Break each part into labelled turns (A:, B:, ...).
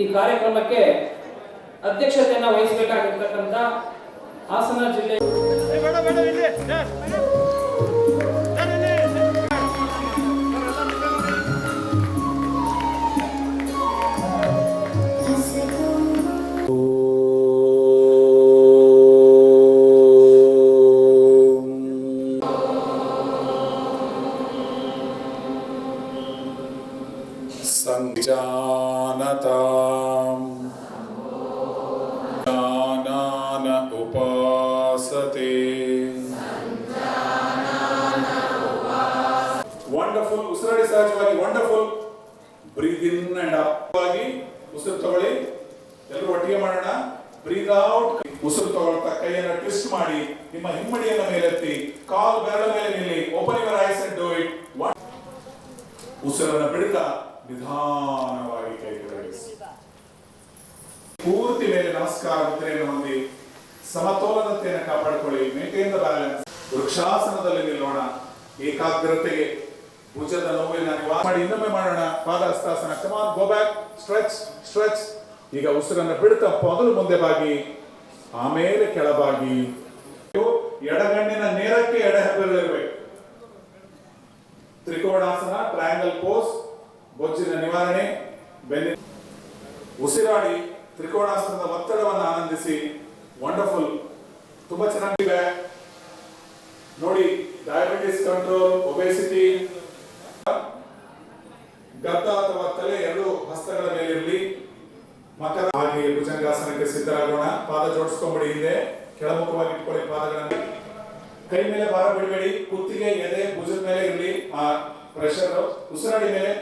A: ಈ ಕಾರ್ಯಕ್ರಮಕ್ಕೆ ಅಧ್ಯಕ್ಷತೆಯನ್ನು ವಹಿಸಬೇಕಾಗಿರ್ತಕ್ಕಂಥ ಹಾಸನ ಜಿಲ್ಲೆ
B: ज्ञानान उपासते ವಂಡರ್ಫುಲ್ ಉಸಿರಾಡಿ ಸಹಜವಾಗಿ wonderful breathe in and up ಆಗಿ ಉಸಿರು ತಗೊಳ್ಳಿ ಎಲ್ಲರೂ ಒಟ್ಟಿಗೆ ಮಾಡೋಣ ಬ್ರೀದ್ ಔಟ್ ಉಸಿರು ತಗೊಳ್ತಾ ಕೈಯನ್ನು ಟ್ವಿಸ್ಟ್ ಮಾಡಿ ನಿಮ್ಮ ಹಿಮ್ಮಡಿಯನ್ನು ಮೇಲೆತ್ತಿ ಕಾಲ್ ಬೆರಳ ಮೇಲೆ ನಿಲ್ಲಿ open your eyes and do it ಉಸಿರನ್ನು ಬಿಡ್ತಾ ನಿಧಾನವಾಗಿ ಕೈಗೊಳಿಸಿ ಪೂರ್ತಿ ಮೇಲೆ ನಮಸ್ಕಾರ ಮುದ್ರೆಯನ್ನು ಹೊಂದಿ ಸಮತೋಲನತೆಯನ್ನು ಕಾಪಾಡಿಕೊಳ್ಳಿ ದ ಬ್ಯಾಲೆನ್ಸ್ ವೃಕ್ಷಾಸನದಲ್ಲಿ ನಿಲ್ಲೋಣ, ಏಕಾಗ್ರತೆಗೆ, ಭುಜದ ನೋವಿನ ನಿವಾರಣೆ ಮಾಡಿ ಇನ್ನೊಮ್ಮೆ ಮಾಡೋಣ. ಪಾದ Hastasana come on go back stretch stretch ಈಗ ಉಸಿರನ್ನು ಬಿಡ್ತಾ ಮೊದಲು ಮುಂದೆ ಬಾಗಿ, ಆಮೇಲೆ ಕೆಳಬಾಗಿ. ಎಡಗಣ್ಣಿನ ನೇರಕ್ಕೆ ಎಡ ಹೆಬ್ಬೆರಳಿರಬೇಕು ತ್ರಿಕೋಣಾಸನ ಟ್ರಯಾಂಗಲ್ ಪೋಸ್ ಬೊಜ್ಜಿನ ನಿವಾರಣೆ, ಬೆನ್ನಿ ಉಸಿರಾಡಿ ತ್ರಿಕೋಣಾಸನದ ಒತ್ತಡವನ್ನು ಆನಂದಿಸಿ. ವಂಡರ್ಫುಲ್ ತುಂಬಾ ಚೆನ್ನಾಗಿದೆ. ನೋಡಿ ಡಯಾಬಿಟಿಸ್ ಕಂಟ್ರೋಲ್ ಒಬೆಸಿಟಿ ಗದ್ದ ಅಥವಾ ತಲೆ ಎರಡು ಹಸ್ತಗಳ ಮೇಲಿರಲಿ. ಮಕರ ಹಾಗೆ ಭುಜಂಗಾಸನಕ್ಕೆ ಸಿದ್ಧರಾಗೋಣ. ಪಾದ ಜೋಡಿಸ್ಕೊಂಬಿಡಿ ಹಿಂದೆ. ಕೆಳಮುಖವಾಗಿ ಇಟ್ಕೊಳ್ಳಿ ಪಾದಗಳನ್ನು. ಕೈ ಮೇಲೆ ಭಾರ ಬಿಡಬೇಡಿ. ಕುತ್ತಿಗೆ, ಎದೆ, ಭುಜದ ಮೇಲೆ ಇರಲಿ. ಆ ಪ್ರೆಷರ್ ಉಸಿರಾಡಿ ಮೇಲೆ.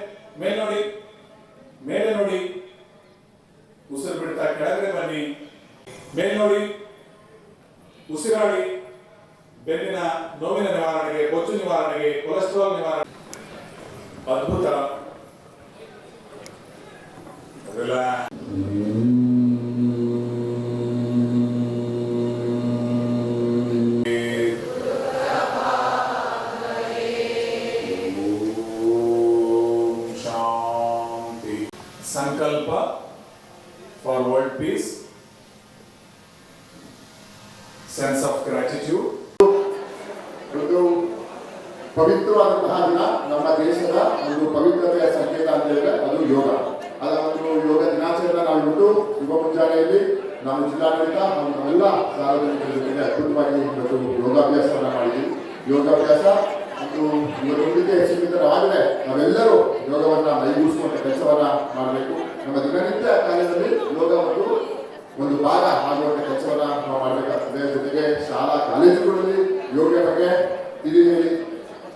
B: ಮೇಲೆ మనకి కొలెస్ట్రాల్ నివారణ అద్భుతం సంకల్ప for world peace sense of gratitude
C: ಪವಿತ್ರವಾದಂತಹ ದಿನ ನಮ್ಮ ದೇಶದ ಒಂದು ಪವಿತ್ರತೆಯ ಸಂಕೇತ ಅಂತ ಹೇಳಿದ್ರೆ ಅದು ಯೋಗ. ಅದರ ಒಂದು ಯೋಗ ದಿನಾಚರಣೆ ನಾವು ಇಟ್ಟು ಯುವ ಮುಂಜಾನೆಯಲ್ಲಿ ನಮ್ಮ ಜಿಲ್ಲಾಡಳಿತ ಹಾಗೂ ನಾವೆಲ್ಲ ಸಾರ್ವಜನಿಕರ ಜೊತೆಗೆ ಅದ್ಭುತವಾಗಿ ಇವತ್ತು ಯೋಗಾಭ್ಯಾಸವನ್ನು ಮಾಡಿದ್ದೀವಿ ಯೋಗಾಭ್ಯಾಸ ಒಂದು ಇವರೊಂದಿಗೆ ಸೀಮಿತವಾದರೆ ನಾವೆಲ್ಲರೂ ಯೋಗವನ್ನು ಮೈಗೂಡಿಸುವಂತ ಕೆಲಸವನ್ನ ಮಾಡಬೇಕು. ನಮ್ಮ ದಿನನಿತ್ಯ ಕಾರ್ಯದಲ್ಲಿ ಯೋಗ ಒಂದು ಒಂದು ಭಾಗ ಆಗುವಂತ ಕೆಲಸವನ್ನ ನಾವು ಮಾಡಬೇಕಾಗ್ತದೆ ಜೊತೆಗೆ ಶಾಲಾ ಕಾಲೇಜುಗಳಲ್ಲಿ ಯೋಗ ಬಗ್ಗೆ ತಿಳಿ ಹೇಳಿ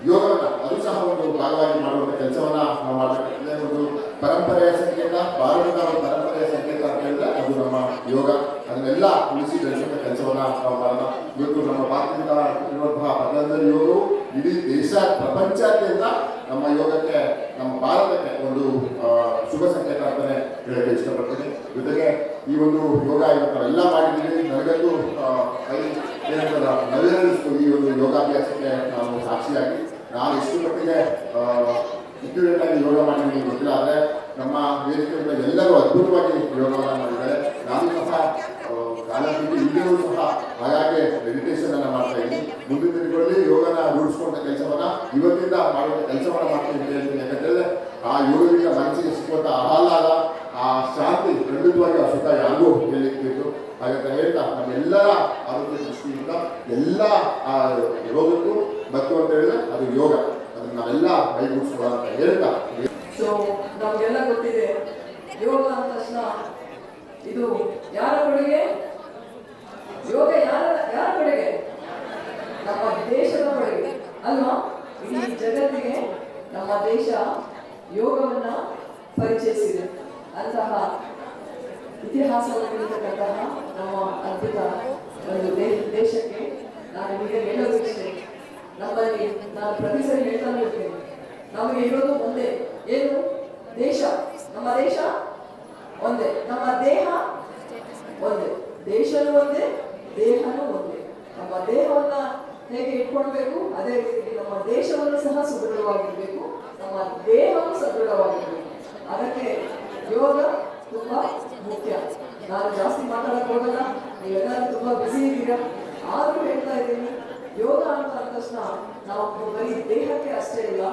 C: ಯೋಗವನ್ನ ಅದು ಸಹ ಒಂದು ಭಾಗವಾಗಿ ಮಾಡುವಂತ ಕೆಲಸವನ್ನ ನಾವು ಮಾಡಬೇಕಾಗ್ತದೆ ಒಂದು ಪರಂಪರೆಯ ಒಂದು ಪರಂಪರೆಯ ಸಂಕೇತ ಅಂತ ಹೇಳಿದ್ರೆ ಅದು ನಮ್ಮ ಯೋಗ. ಅದನ್ನೆಲ್ಲ ಉಳಿಸಿ ಬೆಳೆಸುವಂತ ಕೆಲಸವನ್ನ ನಾವು ಮಾಡೋಣ. ಇವತ್ತು ನಮ್ಮ ಭಾರತದಿಂದ ಇರುವಂತಹ ಪತಂಜಲಿ ಯೋಗವು ಇಡೀ ದೇಶ ಪ್ರಪಂಚಾದ್ಯಂತ ನಮ್ಮ ಯೋಗಕ್ಕೆ, ನಮ್ಮ ಭಾರತಕ್ಕೆ ಒಂದು ಶುಭ ಸಂಕೇತ ಅಂತಾನೆ ಹೇಳಕ್ಕೆ ಇಷ್ಟಪಡ್ತೀನಿ. ಜೊತೆಗೆ ಈ ಒಂದು ಯೋಗ ಇವತ್ತು ಎಲ್ಲ ಮಾಡಿದ್ದೀವಿ. ನನಗಂತೂ ಏನಂತಾರೆ ನವೆರಳಿಸ್ತು ಈ ಒಂದು ಯೋಗಾಭ್ಯಾಸಕ್ಕೆ ನಾವು ಸಾಕ್ಷಿಯಾಗಿ. ನಾನು ಇಷ್ಟು ಮಟ್ಟಿಗೆ ಇಕ್ವಿಡೆಂಟ್ ಆಗಿ ಯೋಗ ಮಾಡಿದ್ದೀನಿ ಗೊತ್ತಿಲ್ಲ, ಆದರೆ ನಮ್ಮ ವೇದಿಕೆಯಿಂದ ಎಲ್ಲರೂ ಅದ್ಭುತವಾಗಿ ಯೋಗವನ್ನು ಮಾಡಿದ್ದಾರೆ ನಾನು ಸಹ ಕಾಲೇಜಿಗೆ ಇಲ್ಲಿಯೂ ಸಹ ಹಾಗಾಗಿ ಮೆಡಿಟೇಷನ್ ಅನ್ನು ಮಾಡ್ತಾ ಇದ್ದೀನಿ. ಮುಂದಿನ ದಿನಗಳಲ್ಲಿ ಯೋಗನ ರೂಢಿಸ್ಕೊಂಡ ಕೆಲಸವನ್ನ ಇವತ್ತಿಂದ ಮಾಡುವ ಕೆಲಸವನ್ನ ಮಾಡ್ತಾ ಹೇಳ್ತೀನಿ ಯಾಕಂತಂದ್ರೆ ಆ ಯೋಗದಿಂದ ಮನಸ್ಸಿಗೆ ಸಿಕ್ಕುವಂಥ ಆಹ್ಲಾದ, ಆ ಶಾಂತಿ ಖಂಡಿತವಾಗಿ ಆ ಸುತ್ತ ಯಾರಿಗೂ ಹೇಳಿಕ್ಕಿತ್ತು ಹಾಗಂತ ಹೇಳ್ತಾ ನಮ್ಮೆಲ್ಲರ ಆರೋಗ್ಯ ದೃಷ್ಟಿಯಿಂದ ಎಲ್ಲ, ಆ ರೋಗಕ್ಕೂ ಮತ್ತು ಅಂತ ಹೇಳಿದ್ರೆ ಅದು ಯೋಗ ಅದನ್ನ ನಾವೆಲ್ಲ ಕೈಗೂಡಿಸ್ಕೊಳ್ಳೋ ಅಂತ ಹೇಳ್ತಾ
D: ಸೊ ನಮಗೆಲ್ಲ ಗೊತ್ತಿದೆ ಯೋಗ ಅಂದ ತಕ್ಷಣ ಇದು ಯಾರ ಕೊಡುಗೆ ಯೋಗ ಯಾರ ಯಾರ ಕೊಡುಗೆ ನಮ್ಮ ದೇಶದ ಕೊಡುಗೆ ಅಲ್ವಾ? ಇಡೀ ಜಗತ್ತಿಗೆ ನಮ್ಮ ದೇಶ ಯೋಗವನ್ನ ಪರಿಚಯಿಸಿದೆ. ಅಂತಹ ಇತಿಹಾಸವಾಗಿರತಕ್ಕಂತಹ ನಮ್ಮ ಅದ್ಭುತ ಒಂದು ದೇಶಕ್ಕೆ ನಾನು ನಿಮಗೆ ಹೇಳೋದು ಇಷ್ಟೇ. ನಮ್ಮಲ್ಲಿ ನಾನು ಪ್ರತಿ ಸರಿ ಹೇಳ್ತಾನೆ ಇರ್ತೇನೆ. ನಮಗೆ ಇರೋದು ಒಂದೇ. ಏನು? ದೇಶ. ನಮ್ಮ ದೇಶ ಒಂದೇ. ನಮ್ಮ ದೇಹ ಒಂದೇ. ದೇಶನೂ ಒಂದೇ ದೇಹನೂ ಒಂದೇ. ನಮ್ಮ ದೇಹವನ್ನ ಹೇಗೆ ಇಟ್ಕೊಳ್ಬೇಕು? ಅದೇ ರೀತಿ ನಮ್ಮ ದೇಶವನ್ನು ಸಹ ಸುದೃಢವಾಗಿರಬೇಕು. ನಮ್ಮ ದೇಹವು ಸದೃಢವಾಗಿರಬೇಕು. ಅದಕ್ಕೆ ಯೋಗ ತುಂಬಾ ಮುಖ್ಯ. ನಾನು ಜಾಸ್ತಿ ಮಾತಾಡಕ್ ಹೋಗಲ್ಲ ನೀವೆಲ್ಲರೂ ತುಂಬಾ ಬಿಸಿ ಇದ್ದೀರಾ? ಆದರೂ ಹೇಳ್ತಾ ಇದ್ದೀನಿ. ಯೋಗ ಅಂತ ಅಂದ ತಕ್ಷಣ ನಾವು ಬರೀ ದೇಹಕ್ಕೆ ಅಷ್ಟೇ ಇಲ್ಲ,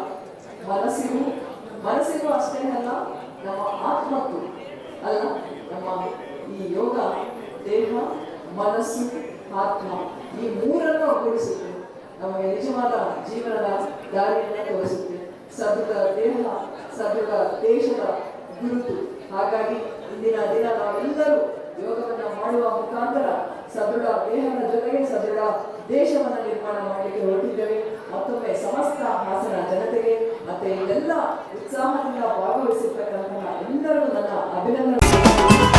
D: ಮನಸ್ಸಿಗೂ ಮನಸ್ಸಿಗೂ ಅಷ್ಟೇ ಅಲ್ಲ, ನಮ್ಮ ಆತ್ಮಕ್ಕೂ ಅಲ್ಲ, ನಮ್ಮ ಈ ಯೋಗ ದೇಹ, ಮನಸ್ಸು, ಆತ್ಮ. ಈ ಮೂರನ್ನು ಒಗ್ಗೂಡಿಸುತ್ತೆ ನಮಗೆ ನಿಜವಾದ ಜೀವನದ ದಾರಿಯನ್ನು ತೋರಿಸುತ್ತೆ. ಸದೃಢ ದೇಹ ಸದೃಢ ದೇಶದ ಗುರುತು. ಹಾಗಾಗಿ ಇಂದಿನ ದಿನ ನಾವೆಲ್ಲರೂ ಯೋಗವನ್ನು ಮಾಡುವ ಮುಖಾಂತರ ಸದೃಢ ದೇಹದ ಜೊತೆಗೆ ಸದೃಢ ದೇಶವನ್ನು ನಿರ್ಮಾಣ ಮಾಡಲಿಕ್ಕೆ ಹೊರಟಿದ್ದೇವೆ. ಮತ್ತೊಮ್ಮೆ ಸಮಸ್ತ ಹಾಸನ ಜನತೆಗೆ ಮತ್ತೆ ಇದೆಲ್ಲ ಉತ್ಸಾಹದಿಂದ ಭಾಗವಹಿಸಿರ್ತಕ್ಕಂತಹ ಎಲ್ಲರೂ ನನ್ನ ಅಭಿನಂದನೆ.